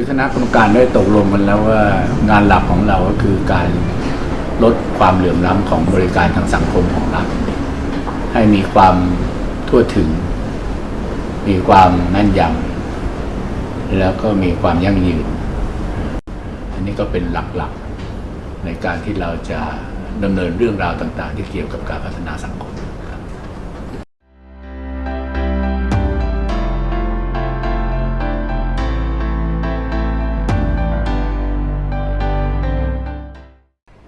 คือคณะกรรมการได้ตกลงกันแล้วว่างานหลักของเราก็คือการลดความเหลื่อมล้ำของบริการทางสังคมของรัฐให้มีความทั่วถึง มีความแน่นยำแล้วก็มีความยั่งยืน อันนี้ก็เป็นหลักๆในการที่เราจะดำเนินเรื่องราวต่าง ๆ ที่เกี่ยวกับการพัฒนาสังคม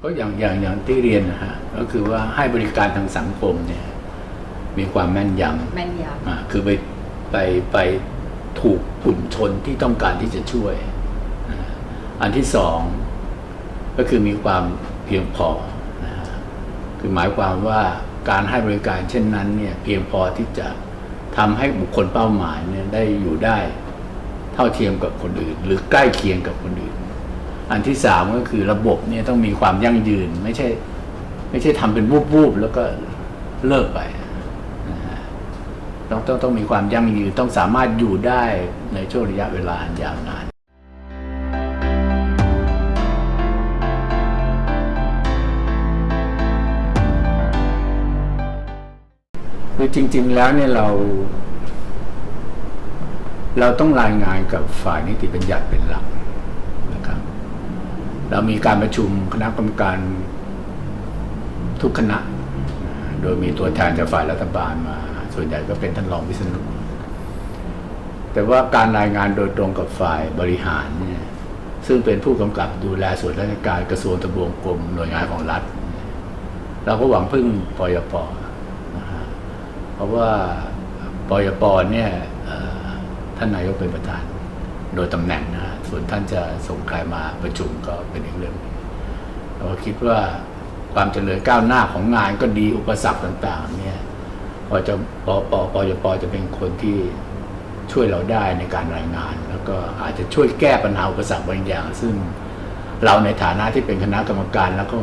ก็อย่างอย่างอย่างที่เรียนนะฮะก็คือว่าให้บริการทางสังคมเนี่ย มีความแม่นยำแม่นยอ่าคือไปไปไปถูกกลุ่มชนที่ต้องการที่จะช่วยอ่าอันที่สองก็คือมีความเพียงพอนะฮะคือหมายความว่าการให้บริการเช่นนั้นเนี่ยเพียงพอที่จะทำให้บุคคลเป้าหมายเนี่ยได้อยู่ได้ เท่าเทียมกับคนอื่น หรือใกล้เคียงกับคนอื่น อันที่สามก็คือระบบเนี่ยต้องมีความยั่งยืน ไม่ใช่ ไม่ใช่ทำเป็นวูบๆแล้วก็เลิกไปนะฮะต้องต้องต้องมีความยั่งยืนต้องสามารถอยู่ได้ในช่วงระยะเวลาอันยาวนานคือจริง ๆ แล้วเนี่ยเรา เราต้องรายงานกับฝ่ายนิติบัญญัติเป็นหลัก เรามีการประชุมคณะกรรมการทุกคณะ โดยมีตัวแทนจากฝ่ายรัฐบาลมา ส่วนใหญ่ก็เป็นท่านรองวิษณุแต่ว่าการรายงานโดยตรงกับฝ่ายบริหารเนี่ยซึ่งเป็นผู้กำกับดูแลส่วนราชการกระทรวงทบวงกรมหน่วยงานของรัฐ เราก็หวังพึ่งปยปนะฮะเพราะว่าปยปเนี่ยท่านนายกเป็นประธาน โดยตำแหน่งนะ ส่วนท่านจะส่งใครมาประชุมก็เป็นอีกเรื่องหนึ่งเราคิดว่าความเจริญก้าวหน้าของงานก็ดีอุปสรรคต่างๆ เนี่ยพอจะปปปยปจะเป็นคนที่ช่วยเราได้ในการรายงาน แล้วก็อาจจะช่วยแก้ปัญหาอุปสรรคบางอย่าง ซึ่งเราในฐานะที่เป็นคณะกรรมการ แล้วก็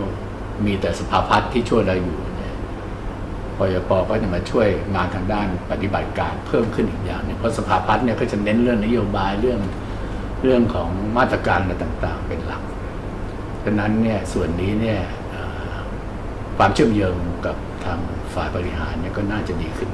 มีแต่สภาพัฒน์ที่ช่วยเราอยู่เนี่ยปยปก็จะมาช่วยงานทางด้านปฏิบัติการเพิ่มขึ้นอีกอย่างหนึงเพราะสภาพัฒน์เนี่ยก็จะเน้นเรื่องนโยบายเรื่อง เรื่องของมาตรการอะไรต่างๆ เป็นหลักดังนั้นเนี่ยส่วนนี้เนี่ยความเชื่อมโยงกับทางฝ่ายบริหารเนี่ยก็น่าจะดีขึ้น